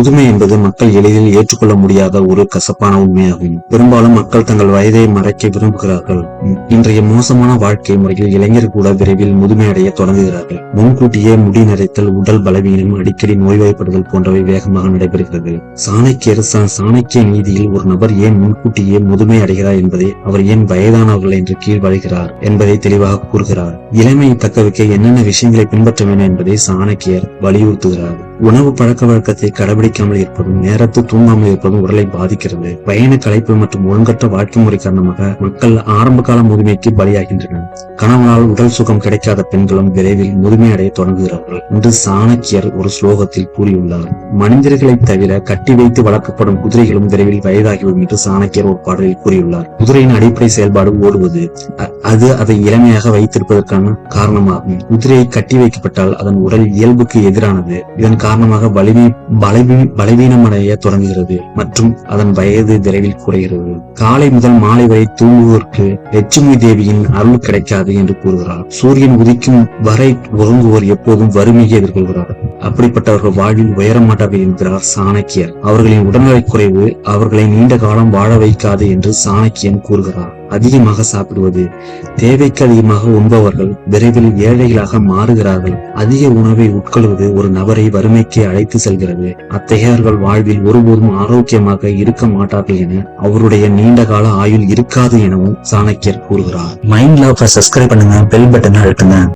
முதுமை என்பது மக்கள் எளிதில் ஏற்றுக்கொள்ள முடியாத ஒரு கசப்பான உண்மையாகும். பெரும்பாலும் மக்கள் தங்கள் வயதை மறைக்க விரும்புகிறார்கள். இன்றைய மோசமான வாழ்க்கை முறையில் இளைஞர் கூட விரைவில் முதுமை அடைய தொடங்குகிறார்கள். முன்கூட்டியே முடி நரைத்தல் உடல் பலவீனம் அடிக்கடி நோய்வாய்ப்படுதல் போன்றவை வேகமாக நடைபெறுகிறது. சாணக்கியர் சாணக்கிய நீதியில் ஒரு நபர் ஏன் முன்கூட்டியே முதுமை அடைகிறார் என்பதை அவர் ஏன் வயதானவர்கள் என்று கீழ் வருகிறார் என்பதை தெளிவாக கூறுகிறார். இளமையை தக்கவைக்க என்னென்ன விஷயங்களை பின்பற்ற வேண்டும் என்பதை சாணக்கியர் வலியுறுத்துகிறார். உணவு பழக்க வழக்கத்தை கடைபிடிக்காமல் இருப்பதும் நேரத்தில் தூங்காமல் இருப்பதும் உடலை பாதிக்கிறது. பயண கலைப்பு மற்றும் ஒழுங்கற்ற வாழ்க்கை முறை காரணமாக மக்கள் ஆரம்ப கால முதுமைக்கு பலியாகின்றனர். கணவனால் உடல் சுகம் கிடைக்காத பெண்களும் விரைவில் முதுமை அடைய தொடங்குகிறார்கள். என்று சாணக்கியர் ஒரு ஸ்லோகத்தில் கூறியுள்ளார். மனிதர்களை தவிர கட்டி வைத்து வளர்க்கப்படும் குதிரைகளும் விரைவில் வயதாகிவிடும் என்று சாணக்கியர் ஒரு பாடலில் கூறியுள்ளார். குதிரையின் அடிப்படை செயல்பாடு ஓடுவது. அது அதை இளமையாக வைத்திருப்பதற்கான காரணமாகும். குதிரை கட்டி வைக்கப்பட்டால் அதன் உடல் இயல்புக்கு எதிரானது. இதன் காரணமாக பலவீ பலவீ பலவீனமடைய தொடங்குகிறது மற்றும் அதன் வயது விரைவில் குறைகிறது. காலை முதல் மாலை வரை தூங்குவோருக்கு லட்சுமி தேவியின் அருள் கிடைக்காது என்று கூறுகிறார். சூரியன் உதிக்கும் வரை உறங்குவோர் எப்போதும் வறுமையை எதிர்கொள்கிறார். அப்படிப்பட்டவர்கள் வாழ்வில் உயரமாட்டார்கள் என்கிறார் சாணக்கியர். அவர்களின் உடல்நலக் குறைவு அவர்களை நீண்ட காலம் வாழ வைக்காது என்று சாணக்கியன் கூறுகிறார். அதிகமாக சாப்பிடுவது. தேவைக்கு அதிகமாக உண்பவர்கள் விரைவில் ஏழைகளாக மாறுகிறார்கள். அதிக உணவை உட்கொள்வது ஒரு நபரை வறுமைக்கு அழைத்து செல்கிறது. அத்தகையர்கள் வாழ்வில் ஒருபோதும் ஆரோக்கியமாக இருக்க மாட்டார்கள் என அவருடைய நீண்ட கால ஆயுள் இருக்காது எனவும் சாணக்கியர் கூறுகிறார். மைண்ட் லாவை சப்ஸ்கிரைப் பண்ணுங்க பெல் பட்டன் அழுத்துங்க.